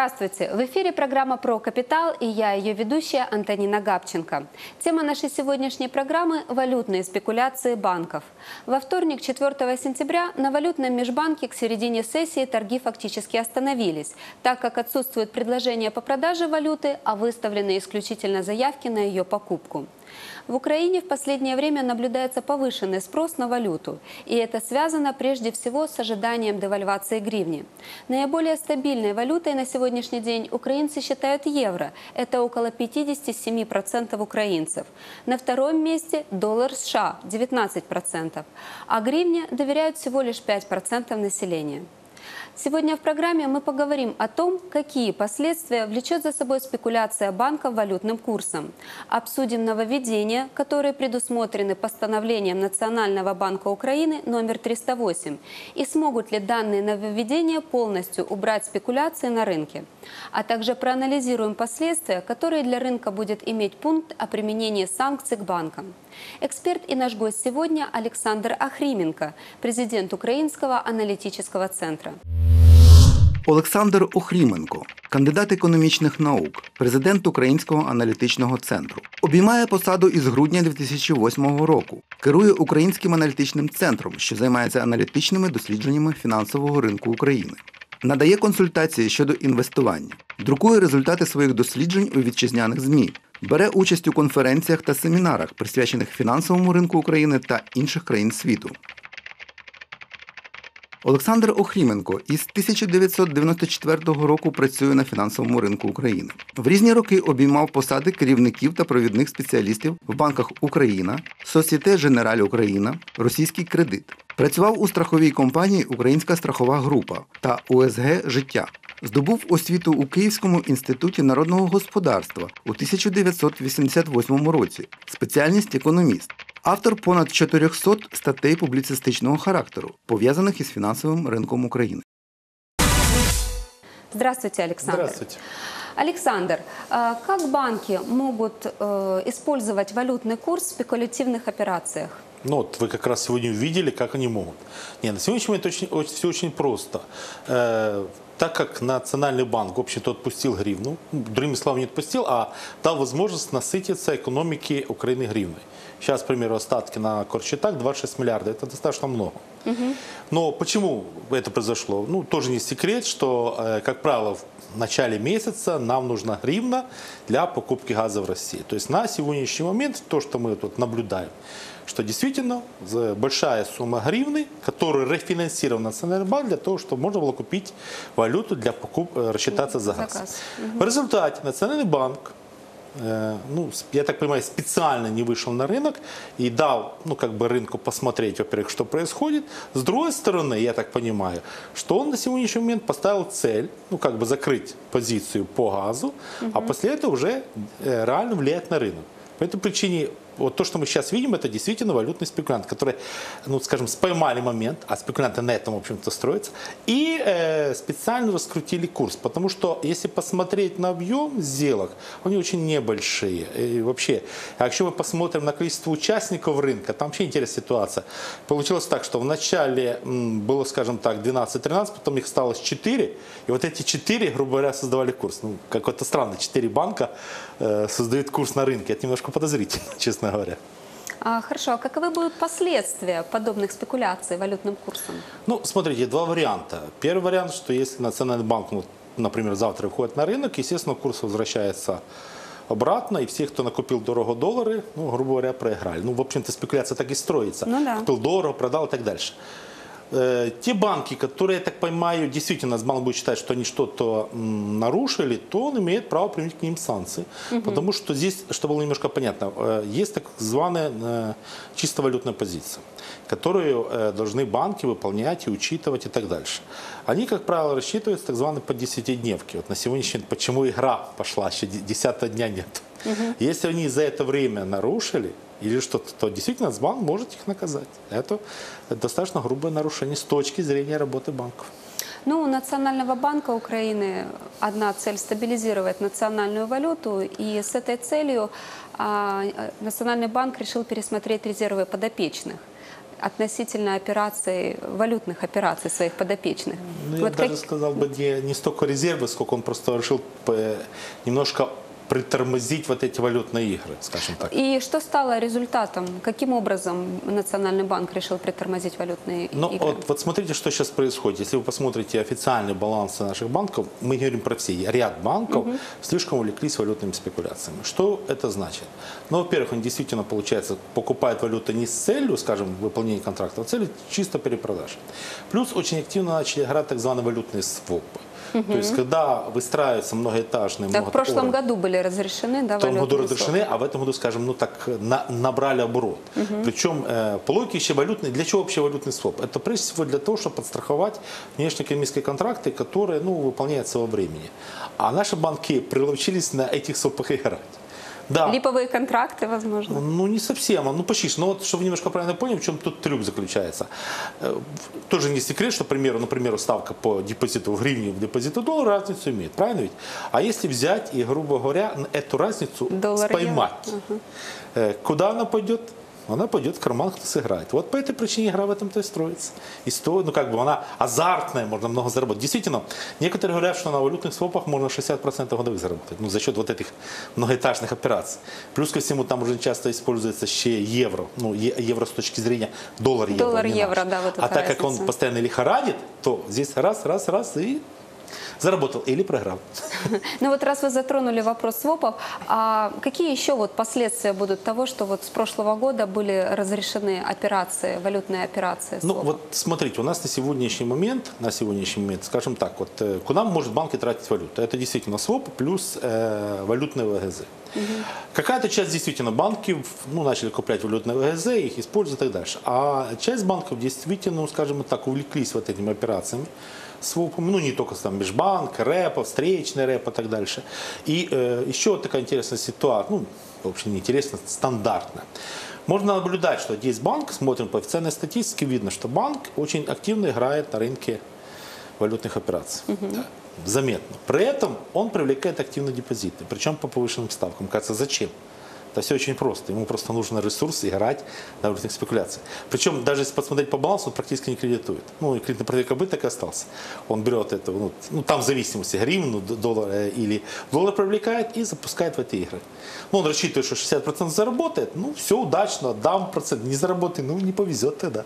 Здравствуйте! В эфире программа «Про капитал» и я, ее ведущая Антонина Габченко. Тема нашей сегодняшней программы – валютные спекуляции банков. Во вторник, 4 сентября, на валютном межбанке к середине сессии торги фактически остановились, так как отсутствует предложение по продаже валюты, а выставлены исключительно заявки на ее покупку. В Украине в последнее время наблюдается повышенный спрос на валюту, и это связано прежде всего с ожиданием девальвации гривни. Наиболее стабильной валютой на сегодняшний день украинцы считают евро. Это около 57% украинцев. На втором месте доллар США – 19%, а гривне доверяют всего лишь 5% населения. Сегодня в программе мы поговорим о том, какие последствия влечет за собой спекуляция банка валютным курсом. Обсудим нововведения, которые предусмотрены постановлением Национального банка Украины номер 308. И смогут ли данные нововведения полностью убрать спекуляции на рынке. А также проанализируем последствия, которые для рынка будет иметь пункт о применении санкций к банкам. Эксперт и наш гость сегодня Александр Ахрименко, президент Украинского аналитического центра. Олександр Охріменко, кандидат економічних наук, президент Українського аналітичного центру, обіймає посаду із грудня 2008 року. Керує Українським аналітичним центром, що займається аналітичними дослідженнями фінансового ринку України. Надає консультації щодо інвестування, друкує результати своїх досліджень у вітчизняних ЗМІ, бере участь у конференціях та семінарах, присвячених фінансовому ринку України та інших країн світу. Олександр Охріменко із 1994 року працює на фінансовому ринку України. В різні роки обіймав посади керівників та провідних спеціалістів в банках Україна, Сосіте Женераль Україна, Російський кредит. Працював у страховій компанії Українська страхова група та УСГ Життя. Здобув освіту у Київському інституті народного господарства у 1988 році. Спеціальність економіст. Автор понад 400 статей публіцистичного характеру, пов'язаних із фінансовим ринком України. Здравствуйте, Александр. Здравствуйте. Александр, а как банки могут э, использовать валютный курс в спекулятивных операциях? Ну вот вы как раз сегодня увидели, как они могут. Нет, на сегодняшний момент очень, очень, все очень просто. Так как Национальный банк, в общем-то, отпустил гривну, ну, другими словами, не отпустил, а дал возможность насытиться экономике Украины гривной. Сейчас, к примеру, остатки на корчетах 26 миллиардов. Это достаточно много. Но почему это произошло? Ну, тоже не секрет, что, э, как правило, в начале месяца нам нужна гривна для покупки газа в России. То есть на сегодняшний момент то, что мы тут наблюдаем, что действительно большая сумма гривны, которую рефинансировал Национальный банк для того, чтобы можно было купить валюту для покуп... э, рассчитаться за газ. В результате Национальный банк э, ну, я так понимаю, специально не вышел на рынок и дал, ну, как бы рынку посмотреть, во-первых, что происходит. С другой стороны, я так понимаю, что он на сегодняшний момент поставил цель, ну, как бы закрыть позицию по газу, а после этого уже э, реально влиять на рынок. По этой причине вот то, что мы сейчас видим, это действительно валютный спекулянт, который, ну, скажем, споймали момент, а спекулянты на этом, в общем-то, строятся, и э, специально раскрутили курс. Потому что, если посмотреть на объем сделок, они очень небольшие. И вообще, а если мы посмотрим на количество участников рынка, там вообще интересная ситуация. Получилось так, что вначале м, было, скажем так, 12-13, потом их осталось 4, и вот эти 4, грубо говоря, создавали курс. Ну, какой-то странно, 4 банка э, создают курс на рынке. Это немножко подозрительно, честно говоря. А, хорошо, а каковы будут последствия подобных спекуляций валютным курсом? Ну, смотрите, два варианта. Первый вариант, что если Национальный банк, ну, например, завтра выходит на рынок, естественно, курс возвращается обратно, и все, кто накупил дорого доллары, ну, грубо говоря, проиграли. Ну, в общем-то, спекуляция так и строится. Ну да. Купил дорого, продал и так дальше. Э, Те банки, которые, я так понимаю, действительно банк будет считать, что они что-то нарушили, то он имеет право применить к ним санкции. Потому что здесь, чтобы было немножко понятно, э, есть так званая э, чисто валютная позиция, которую э, должны банки выполнять и учитывать и так дальше. Они, как правило, рассчитываются так званые по 10-дневки. Вот на сегодняшний день, почему игра пошла, еще 10 дня нет. Если они за это время нарушили, или что-то, то действительно Нацбанк может их наказать. Это достаточно грубое нарушение с точки зрения работы банков. Ну, у Национального банка Украины одна цель – стабилизировать национальную валюту, и с этой целью а, Национальный банк решил пересмотреть резервы подопечных. относительно операций, валютных операций своих подопечных? Ну, я Вот даже как- сказал бы, не, не столько резервы, сколько он просто решил э, немножко притормозить вот эти валютные игры, скажем так. И что стало результатом? Каким образом Национальный банк решил притормозить валютные Ну, игры? вот, вот смотрите, что сейчас происходит. Если вы посмотрите официальные балансы наших банков, мы говорим про все, ряд банков слишком увлеклись валютными спекуляциями. Что это значит? Ну, во-первых, он действительно, получается, покупает валюту не с целью, скажем, выполнения контракта, а целью чисто перепродажи. Плюс очень активно начали играть так званые валютные свопы. То есть, когда выстраиваются многоэтажные Так, в прошлом году были разрешены, да, в том году разрешены, а в этом году, скажем, ну так на- набрали оборот. Причем э, по логике еще валютный, для чего вообще валютный своп? Это прежде всего для того, чтобы подстраховать внешнеэкономические контракты, которые ну, выполняются во времени. А наши банки приловчились на этих свопах играть. Да. Липовые контракты, возможно. Ну, не совсем, ну почти. что. Ну, вот, чтобы вы немножко правильно поняли, в чем тут трюк заключается. Э, Тоже не секрет, что, примеру, например, ставка по депозиту в гривне, в депозиту доллара разницу имеет, правильно ведь? А если взять и, грубо говоря, эту разницу Доллар, споймать, э, куда она пойдет? Она пойдет в карман, кто сыграет. Вот по этой причине игра в этом-то и строится. И стоит, ну как бы она азартная, можно много заработать. Действительно, некоторые говорят, что на валютных свопах можно 60% годовых заработать. Ну, за счет вот этих многоэтажных операций. Плюс ко всему, там уже часто используется еще евро. Ну, е- евро с точки зрения доллар-евро. Доллар, не евро, наш. да, вот А так как он разница. постоянно лихорадит, то здесь раз, раз, раз и заработал или проиграл. Ну вот раз вы затронули вопрос свопов, а какие еще вот последствия будут того, что вот с прошлого года были разрешены операции, валютные операции Ну свопов? вот смотрите, у нас на сегодняшний момент, на сегодняшний момент, скажем так, вот э, куда может банки тратить валюту? Это действительно своп плюс э, валютные ВГЗ. Какая-то часть действительно банки ну, начали куплять валютные ВГЗ, их используют и так дальше. А часть банков действительно, ну, скажем так, увлеклись вот этими операциями свопами, ну не только там межбанк, рэпа, встречный рэп и так дальше. И э, еще такая интересная ситуация, ну, в общем, не интересная, стандартная. Можно наблюдать, что есть банк, смотрим по официальной статистике, видно, что банк очень активно играет на рынке валютных операций. Да, заметно. При этом он привлекает активно депозиты, причем по повышенным ставкам. Кажется, зачем? Это все очень просто. Ему просто нужно ресурс играть на валютных спекуляциях. Причем, даже если посмотреть по балансу, он практически не кредитует. Ну, и кредитный портфель бы так и остался. Он берет это, ну, ну, там в зависимости, гривну, доллар или доллар привлекает и запускает в эти игры. Ну, он рассчитывает, что 60% заработает, ну, все удачно, дам процент, не заработает, ну, не повезет тогда.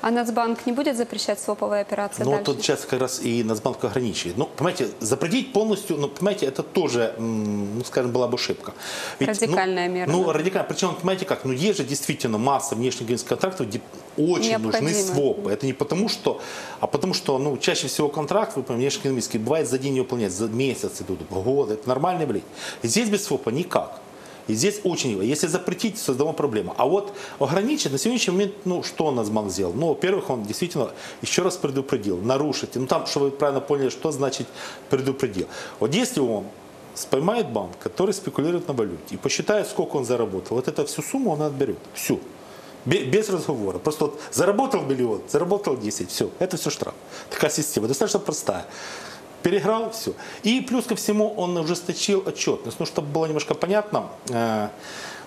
А Нацбанк не будет запрещать своповые операции Ну, дальше? тут сейчас как раз и Нацбанк ограничивает. Ну, понимаете, запретить полностью, ну, понимаете, это тоже, ну, скажем, была бы ошибка. ну, Радикальная мера, Ну, да. радикально. Причем, понимаете как, ну, есть же действительно масса внешнегенерических контрактов, где очень нужны свопы. Это не потому, что, а потому что, ну, чаще всего контракт, вы понимаете, внешнеэкономический, бывает за день не выполнять, за месяц идут, годы. Это нормальное явление. Здесь без свопа никак. И здесь очень, если запретить, создаем проблему. А вот ограничить на сегодняшний момент, ну, что Нацбанк сделал? Ну, во-первых, он действительно еще раз предупредил, нарушить. Ну, там, чтобы вы правильно поняли, что значит предупредил. Вот если он споймает банк, который спекулирует на валюте, и посчитает, сколько он заработал, вот эту всю сумму он отберет. Всю. Бе- Без разговора. Просто вот заработал миллион, заработал 10, все. Это все штраф. Такая система. Достаточно простая. Переиграл, все. И плюс ко всему он ужесточил отчетность. Ну, чтобы было немножко понятно, э,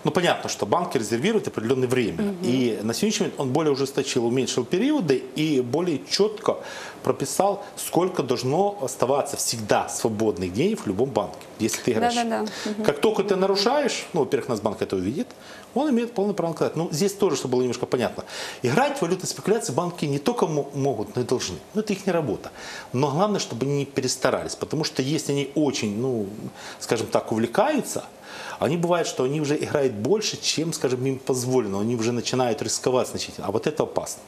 ну, понятно, что банки резервируют определенное время. И на сегодняшний момент он более ужесточил, уменьшил периоды и более четко прописал, сколько должно оставаться всегда свободных денег в любом банке, если ты играешь. Да-да-да. Как только ты нарушаешь, ну, во-первых, Нацбанк это увидит, он имеет полное право наказать. Ну, здесь тоже, чтобы было немножко понятно. Играть в валютные спекуляции банки не только мо- могут, но и должны. Ну, это их не работа. Но главное, чтобы они не перестарались. Потому что если они очень, ну, скажем так, увлекаются, они бывает, что они уже играют больше, чем, скажем, им позволено. Они уже начинают рисковать значительно. А вот это опасно.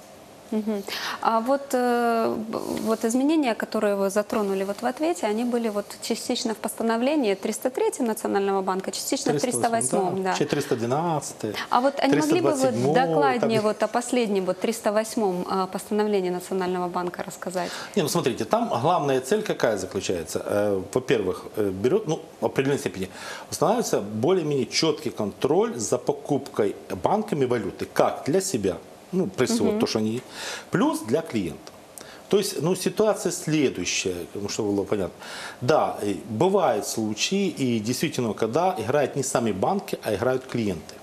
Мгм. А вот, э, вот изменения, которые вы затронули вот в ответе, они были вот частично в постановлении 303 Национального банка, частично в 308, да. Ще 312. А вот не могли бы вы 327, докладнее там- вот о последнем, вот 308 а, постановлении Национального банка рассказать? Не, ну смотрите, там главная цель какая заключается? Э, Во-первых, э, берет, ну, в определенной степени устанавливается более-менее четкий контроль за покупкой банками валюты, как для себя, ну, прежде всего, то, что они, плюс для клиента. То есть, ну, ситуация следующая, ну, чтобы было понятно. Да, э, бывают случаи, и действительно, когда играют не сами банки, а играют клиенты.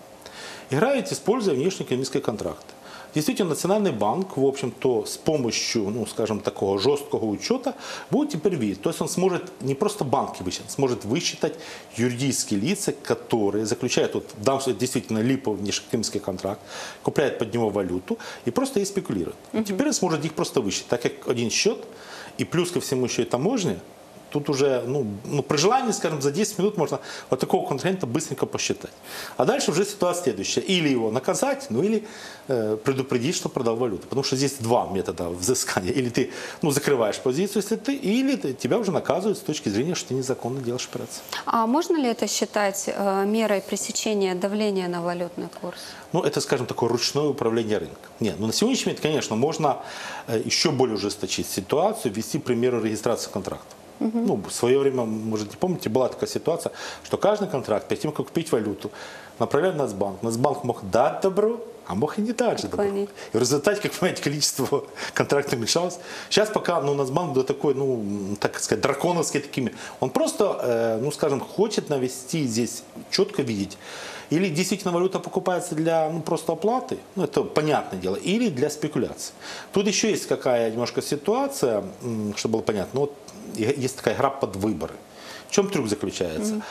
Играют, используя внешнеэкономические контракты. Действительно, Национальный банк, в общем-то, с помощью, ну, скажем, такого жесткого учета будет теперь видеть. То есть он сможет не просто банки высчитать, сможет высчитать юридические лица, которые заключают, вот, в данном случае, действительно, липовый внешнекоммерческий контракт, купляют под него валюту и просто ей спекулируют. И теперь он сможет их просто высчитать, так как один счет, и плюс ко всему еще и таможня, Тут уже, ну, ну, при желании, скажем, за 10 минут можно вот такого контрагента быстренько посчитать. А дальше уже ситуация следующая. Или его наказать, ну или э, предупредить, что продал валюту. Потому что здесь два метода взыскания. Или ты ну, закрываешь позицию, если ты, или ты- тебя уже наказывают с точки зрения, что ты незаконно делаешь операцию. А можно ли это считать э, мерой пресечения давления на валютный курс? Ну, это, скажем, такое ручное управление рынком. Нет, ну на сегодняшний момент, конечно, можно э, еще более ужесточить ситуацию, ввести, к примеру, регистрацию Ну, в свое время, можете помните, была такая ситуация, что каждый контракт, перед тем, как купить валюту, направляют в Нацбанк. Нацбанк мог дать добро, а мог и не дать же добро. И в результате, как понимаете, количество контрактов уменьшалось. Сейчас пока ну, Нацбанк до такой, ну, так сказать, драконовский такими. Он просто, э, ну, скажем, хочет навести здесь, четко видеть, или действительно валюта покупается для ну, просто оплаты, ну это понятное дело, или для спекуляции. Тут еще есть какая немножко ситуация, чтобы было понятно. Вот есть такая игра под выборы. В чем трюк заключается?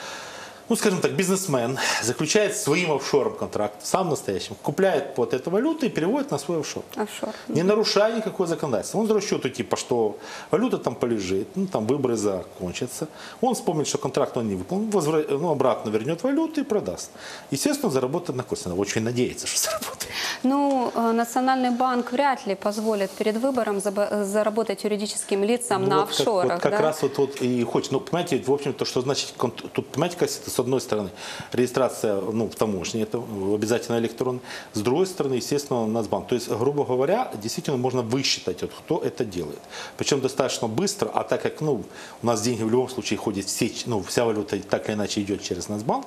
Ну, скажем так, бизнесмен заключает своим офшором контракт, сам настоящим, купляет под эту валюту и переводит на свой офшор. Офшор. Не нарушая никакое законодательство. Он с расчету, типа, что валюта там полежит, ну, там выборы закончатся. Он вспомнит, что контракт он не выполнил, возвра- ну, обратно вернет валюту и продаст. Естественно, заработает на. Он очень надеется, что заработает. Ну, э, Национальный банк вряд ли позволит перед выбором заработать юридическим лицам Ну, на вот как- офшорах. вот как да? раз вот, вот и хочет. Ну, понимаете, в общем, то, что значит, тут, понимаете, как это, с одной стороны, регистрация ну, в таможне, это обязательно электронно, с другой стороны, естественно, Нацбанк. То есть, грубо говоря, действительно можно высчитать, вот, кто это делает. Причем достаточно быстро, а так как ну, у нас деньги в любом случае ходят, все, ну, вся валюта так или иначе идет через Нацбанк,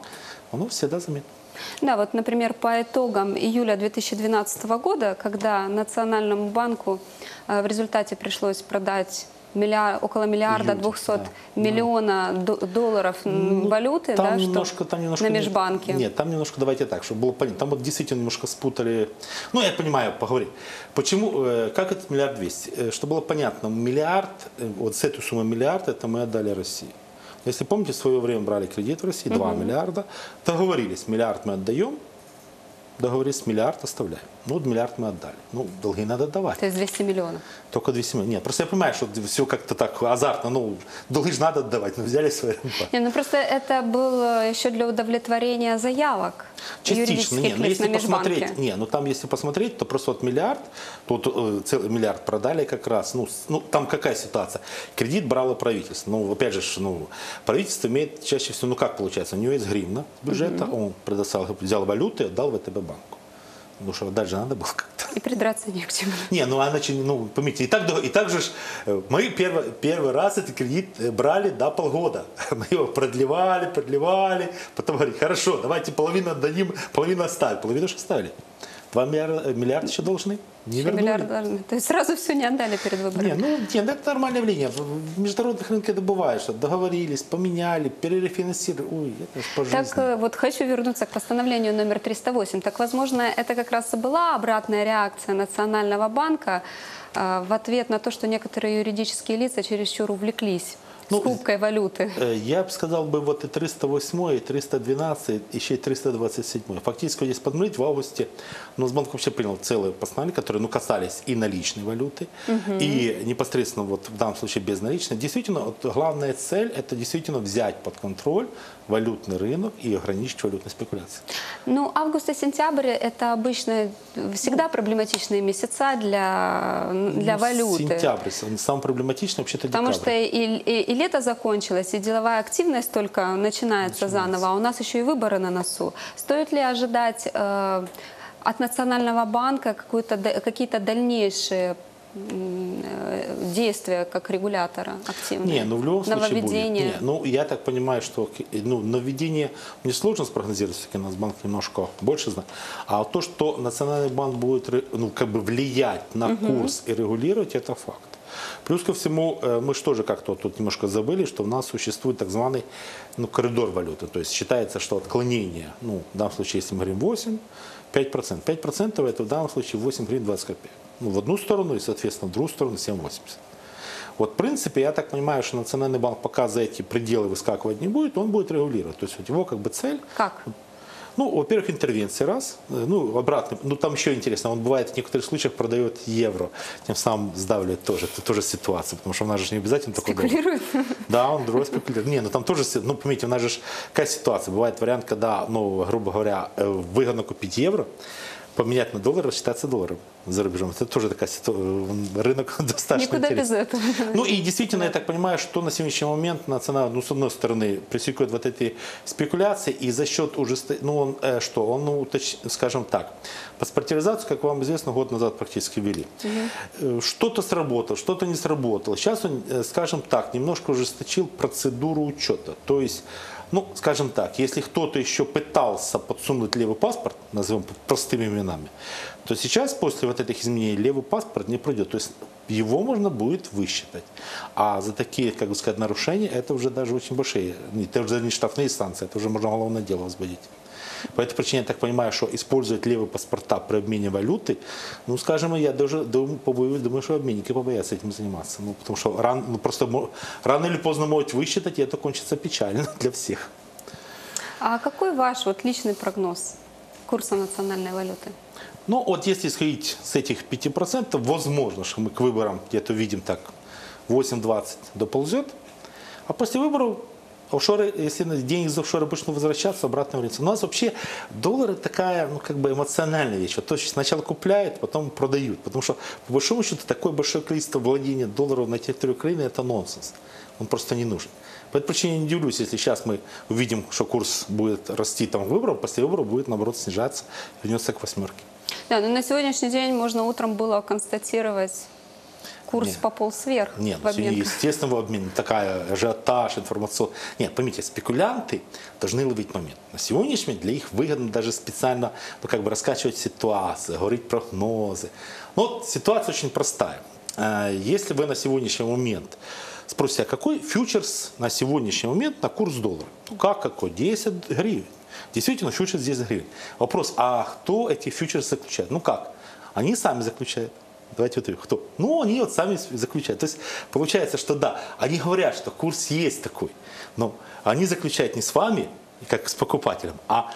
оно всегда заметно. Да, вот, например, по итогам июля 2012 года, когда Национальному банку э, в результате пришлось продать миллиар- около миллиарда двухсот да. миллиона до- долларов м, валюты, Там да, что немножко, там немножко на межбанке. Нет, там немножко, давайте так, чтобы было понятно. Там вот действительно немножко спутали. Ну, я понимаю, поговори. Почему, э, как этот миллиард двести? Э, Чтобы было понятно, миллиард, э, вот с этой суммы миллиард, это мы отдали России. Если помните, в свое время брали кредит в России, 2 миллиарда, договорились, миллиард мы отдаем, договорились, миллиард оставляем. Ну, вот миллиард мы отдали. Ну, долги надо отдавать. То есть 200 миллионов. Только 200 миллионов. Нет, просто я понимаю, что все как-то так азартно, ну, долги же надо отдавать, но взяли свои. Не, ну просто это было еще для удовлетворения заявок Частично, нет, но лиц если посмотреть, не, ну там если посмотреть, то просто вот миллиард, тут э, целый миллиард продали как раз, ну, с- ну там какая ситуация? Кредит брало правительство, ну опять же, ну правительство имеет чаще всего, ну как получается, у него есть гривна бюджета, он предоставил, взял валюту и отдал ВТБ. Ну что, дальше надо было как-то. И придраться не к чему. Не, ну а значит, ну, поймите, и так, и так же ж, э, мы первый, первый раз этот кредит э, брали до полгода. Мы его продлевали, продлевали, потом говорили, хорошо, давайте половину отдадим, половину оставим. Половину же оставили. Два миллиарда, э, миллиарда еще должны. Не вернули. То есть сразу все не отдали перед выборами. Не, ну нет, это нормальное явление. В международных рынках это бывает, что договорились, поменяли, перерефинансировали. Ой, это ж по Так жизни. э, вот хочу вернуться к постановлению номер 308. Так, возможно, это как раз и была обратная реакция Национального банка э, в ответ на то, что некоторые юридические лица чересчур увлеклись Ну, скупкой валюты. Э, Я бы сказал бы вот и 308, и 312, еще и 327. Фактически, если посмотреть, в августе Нацбанк вообще принял целое постановление, которые ну, касались и наличной валюты, и непосредственно вот в данном случае безналичной. Действительно, вот главная цель – это действительно взять под контроль валютный рынок и ограничить валютные спекуляции. Ну, август и сентябрь – это обычно всегда проблематичные месяца для, для Ну, валюты. Сентябрь, сам- самый проблематичный вообще-то Потому декабрь. что и, и- и лето закончилось, и деловая активность только начинается, заново, а у нас еще и выборы на носу. Стоит ли ожидать э, от Национального банка какие-то дальнейшие э, действия как регулятора активные? Не, ну в любом случае Нововведения? будет. Не, ну я так понимаю, что ну, нововведение мне сложно спрогнозировать, все-таки Нацбанк немножко больше знает. А то, что Национальный банк будет ну, как бы влиять на курс и регулировать, это факт. Плюс ко всему, э, мы же тоже как-то тут немножко забыли, что у нас существует так званый ну, коридор валюты. То есть считается, что отклонение, ну, в данном случае, если мы говорим 8, 5%. 5% это в данном случае 8 гривен 20 копеек. Ну, в одну сторону и, соответственно, в другую сторону 7,80. Вот, в принципе, я так понимаю, что Национальный банк пока за эти пределы выскакивать не будет, он будет регулировать. То есть вот его как бы цель Как? Ну, во-первых, интервенции раз. Ну, обратно. Ну, там еще интересно. Он бывает в некоторых случаях продает евро. Тем самым сдавливает тоже. Это тоже ситуация. Потому что у нас же не обязательно такой доллар. Спекулирует? Да, он другой спекулирует. Не, ну там тоже, ну, поймите, у нас же какая ситуация. Бывает вариант, когда, ну, грубо говоря, э, выгодно купить евро, поменять на доллар, рассчитаться долларом за рубежом. Это тоже такая ситуация. Рынок достаточно Никуда без интересный. этого. Ну и действительно, я так понимаю, что на сегодняшний момент национал, ну, с одной стороны, пресекает вот эти спекуляции, и за счет уже, ну, он, э, что, он, ну, точ- скажем так, паспортизацию, как вам известно, год назад практически ввели. Э, Что-то сработало, что-то не сработало. Сейчас он, э, скажем так, немножко ужесточил процедуру учета. То есть, ну, скажем так, если кто-то еще пытался подсунуть левый паспорт, назовем простыми именами, то сейчас после вот этих изменений левый паспорт не пройдет. То есть его можно будет высчитать. А за такие, как бы сказать, нарушения, это уже даже очень большие, это уже не штрафные санкции, это уже можно уголовное дело возбудить. По этой причине я так понимаю, что использовать левые паспорта при обмене валюты, ну, скажем, я даже думаю, побоюсь, думаю, что обменники побоятся этим заниматься. Ну, потому что ран, ну, просто рано или поздно могут высчитать, и это кончится печально для всех. А какой ваш вот личный прогноз курса национальной валюты? Ну, вот если исходить с этих 5%, возможно, что мы к выборам где-то видим так 8-20 доползет, а после выборов офшоры, если деньги из офшора начнут возвращаться, обратно вернется. У нас вообще доллары такая, ну, как бы эмоциональная вещь. Вот то есть сначала купляют, потом продают. Потому что, по большому счету, такое большое количество владения долларов на территории Украины – это нонсенс. Он просто не нужен. По этой причине не удивлюсь, если сейчас мы увидим, что курс будет расти там к выборам, после выборов будет, наоборот, снижаться, вернется к восьмерке. Да, но на сегодняшний день можно утром было констатировать курс Нет. пополз вверх Нет, в ну, обмен. естественно, в обмене такая ажиотаж, информационный. Нет, поймите, спекулянты должны ловить момент. На сегодняшний момент для них выгодно даже специально ну, как бы раскачивать ситуацию, говорить прогнозы. Ну, вот ситуация очень простая. Э, Если вы на сегодняшний момент спросите, а какой фьючерс на сегодняшний момент на курс доллара? Ну, как какой? 10 гривен. Действительно, фьючерс 10 гривен. Вопрос, а кто эти фьючерсы заключает? Ну как? Они сами заключают. Давайте вот. Кто? Ну, они вот сами заключают. То есть получается, что да, они говорят, что курс есть такой, но они заключают не с вами, как с покупателем, а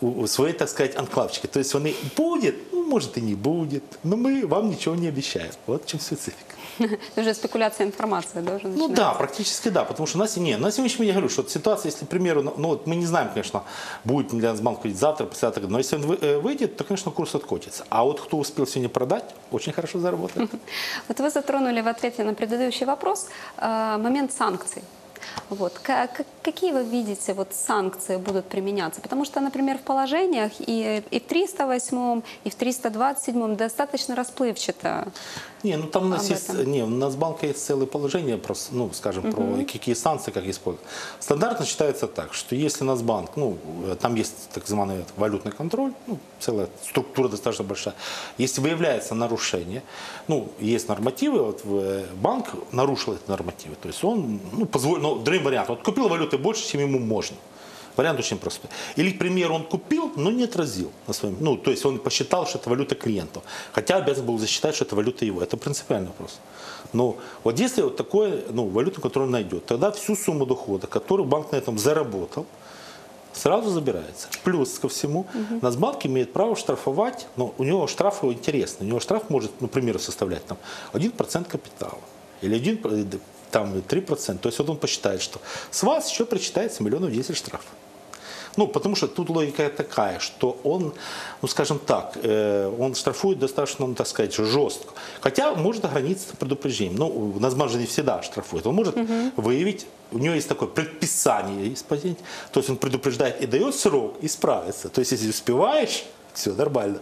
у, у своей, так сказать, анклавчики. То есть он и будет, может и не будет, но мы вам ничего не обещаем. Вот в чем специфика. Уже спекуляция информации должен Ну да, практически да, потому что у нас, не, на сегодняшний день я говорю, что ситуация, если, к примеру, ну, ну, вот мы не знаем, конечно, будет ли Нацбанк ходить завтра, послезавтра, но если он э, выйдет, то, конечно, курс откотится. А вот кто успел сегодня продать, очень хорошо заработает. Вот вы затронули в ответе на предыдущий вопрос э, момент санкций. Вот. Ка- ка- Какие вы видите вот санкции будут применяться? Потому что, например, в положениях и, и в 308, и в 327 достаточно расплывчато. Не, ну там у нас есть, этом. не, у нас в банке есть целое положение, про, ну, скажем, про какие санкции, как использовать. Стандартно считается так, что если Нацбанк, ну, э, там есть так называемый валютный контроль, ну, целая структура достаточно большая. Если выявляется нарушение, ну, есть нормативы, вот э, банк нарушил эти нормативы, то есть он, ну, позволил, ну, вариантом, вот купил валюты больше, чем ему можно. Вариант очень простой. Или, к примеру, он купил, но не отразил на своем. Ну, то есть он посчитал, что это валюта клиенту. Хотя обязан был засчитать, что это валюта его. Это принципиальный вопрос. Но вот если вот такое, ну, валюту, которую он найдет, тогда всю сумму дохода, которую банк на этом заработал, сразу забирается. Плюс ко всему, Нацбанк имеет право штрафовать, но у него штрафы интересны. У него штраф может, например, составлять там, 1% капитала или 1, э, там, 3%. То есть вот он посчитает, что с вас еще причитается миллионов 10 штрафов. Ну, потому что тут логика такая, что он, ну, скажем так, э, он штрафует достаточно, ну, так сказать, жестко. Хотя может ограничиться предупреждением. Ну, Нацбанк же не всегда штрафует. Он может выявить, у него есть такое предписание исполнить, то есть он предупреждает и дает срок исправиться. То есть если успеваешь, все нормально.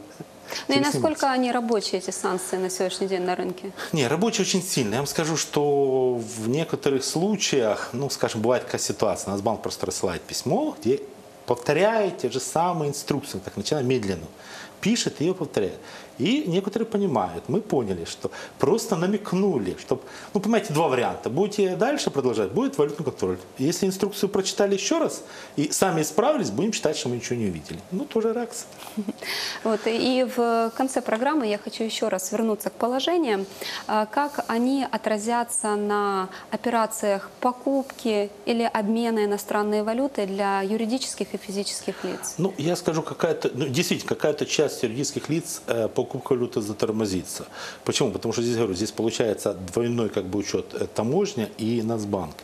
Ну и насколько они рабочие, эти санкции на сегодняшний день на рынке? Не, рабочий очень сильный. Я вам скажу, что в некоторых случаях, ну, скажем, бывает такая ситуация, Нацбанк просто рассылает письмо, где повторяет те же самые инструкции, так начиная медленно. Пишет и ее повторяет. И некоторые понимают, мы поняли, что просто намекнули, чтобы, ну, понимаете, два варианта. Будете дальше продолжать, будет валютный контроль. Если инструкцию прочитали еще раз и сами исправились, будем считать, что мы ничего не увидели. Ну, тоже реакция. Вот, и в конце программы я хочу еще раз вернуться к положениям. А, Как они отразятся на операциях покупки или обмена иностранной валюты для юридических и физических лиц? Ну, я скажу, какая-то, ну, действительно, какая-то часть юридических лиц э, покупка валюты затормозится. Почему? Потому что здесь, говорю, здесь получается двойной как бы учет э, таможня и Нацбанк.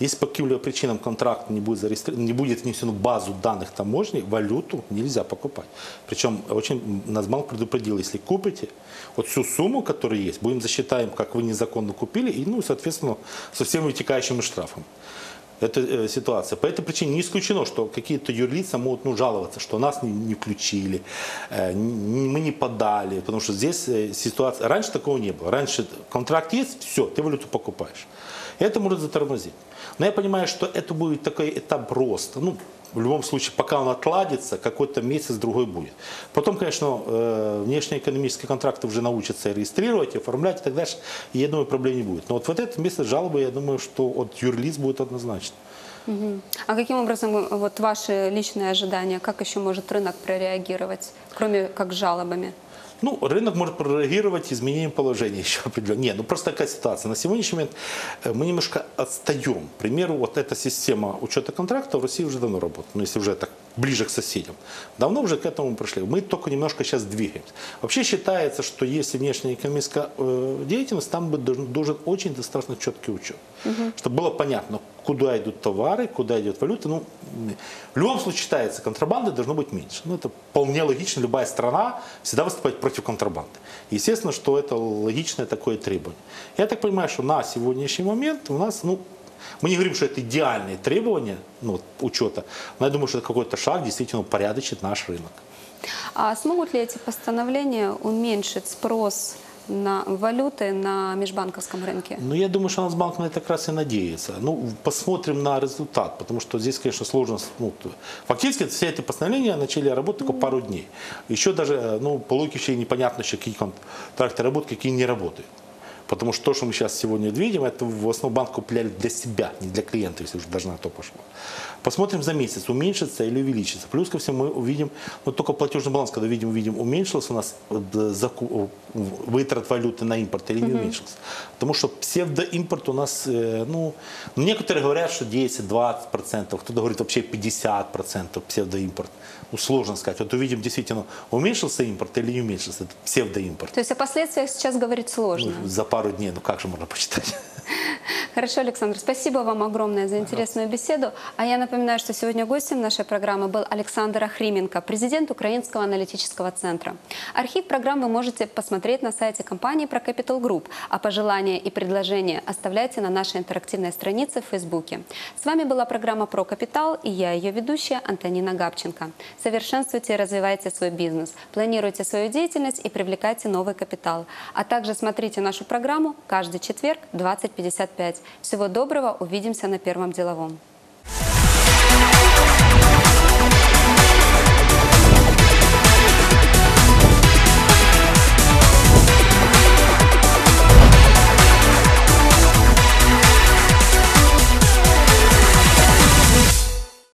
Если по каким-либо причинам контракт не будет, зарегистрирован, не будет внесен в базу данных таможни, валюту нельзя покупать. Причем очень Нацбанк предупредил, если купите, вот всю сумму, которая есть, будем засчитаем, как вы незаконно купили, и, ну, соответственно, со всеми вытекающими штрафами. Это э, ситуация. По этой причине не исключено, что какие-то юрлица могут ну, жаловаться, что нас не, не включили, э, мы не подали, потому что здесь э, ситуация... Раньше такого не было. Раньше контракт есть, все, ты валюту покупаешь. Это может затормозить. Но я понимаю, что это будет такой этап роста. Ну, в любом случае, пока он отладится, какой-то месяц-другой будет. Потом, конечно, э, внешнеэкономические контракты уже научатся регистрировать, оформлять и так дальше. И я думаю, проблем не будет. Но вот в этот месяц жалобы, я думаю, что от юрлиц будет однозначно. Мгм. А каким образом э, вот ваши личные ожидания, как еще может рынок прореагировать, кроме как жалобами? Ну, рынок может прореагировать изменением положения еще определенно. Не, ну просто такая ситуация. На сегодняшний момент э, мы немножко отстаем. К примеру, вот эта система учета контракта в России уже давно работает. Ну, если уже так ближе к соседям. Давно уже к этому пришли. Мы только немножко сейчас двигаемся. Вообще считается, что если внешняя экономическая э, деятельность, там должен, должен очень достаточно четкий учет. Чтобы было понятно, куда идут товары, куда идет валюта. Ну, в любом случае считается, контрабанды должно быть меньше. Ну, это вполне логично. Любая страна всегда выступает против контрабанды. Естественно, что это логичное такое требование. Я так понимаю, что на сегодняшний момент у нас, ну, мы не говорим, что это идеальные требования ну, учета, но я думаю, что это какой-то шаг действительно упорядочит наш рынок. А смогут ли эти постановления уменьшить спрос на валюты на межбанковском рынке? Ну, я думаю, что Нацбанк на это как раз и надеется. Ну, посмотрим на результат, потому что здесь, конечно, сложно. Ну, фактически все эти постановления начали работать только пару дней. Еще даже, э, ну, по логике непонятно, еще какие контракты работают, какие не работают. Потому что то, что мы сейчас сегодня видим, это в основном банк купляли для себя, не для клиента, если уже даже на то пошло. Посмотрим за месяц, уменьшится или увеличится. Плюс ко всему мы увидим, вот только платежный баланс, когда видим, увидим, уменьшился у нас э, э, вытрат валюты на импорт или не уменьшился. Потому что псевдоимпорт у нас, э, ну, некоторые говорят, что 10-20%, кто-то говорит вообще 50% псевдоимпорт. Ну, сложно сказать. Вот увидим, действительно, уменьшился импорт или не уменьшился, это псевдоимпорт. То есть о последствиях сейчас говорить сложно. Ну, за пару дней, ну как же можно посчитать? Хорошо, Александр, спасибо вам огромное за интересную беседу. А я напоминаю, что сегодня гостем нашей программы был Александр Ахрименко, президент Украинского аналитического центра. Архив программ вы можете посмотреть на сайте компании про Capital Group, а пожелания и предложения оставляйте на нашей интерактивной странице в Фейсбуке. С вами была программа «Про капитал» и я ее ведущая Антонина Габченко. Совершенствуйте и развивайте свой бизнес, планируйте свою деятельность и привлекайте новый капитал. А также смотрите нашу программу каждый четверг 25 55. Всего доброго, увидимся на Первом деловом.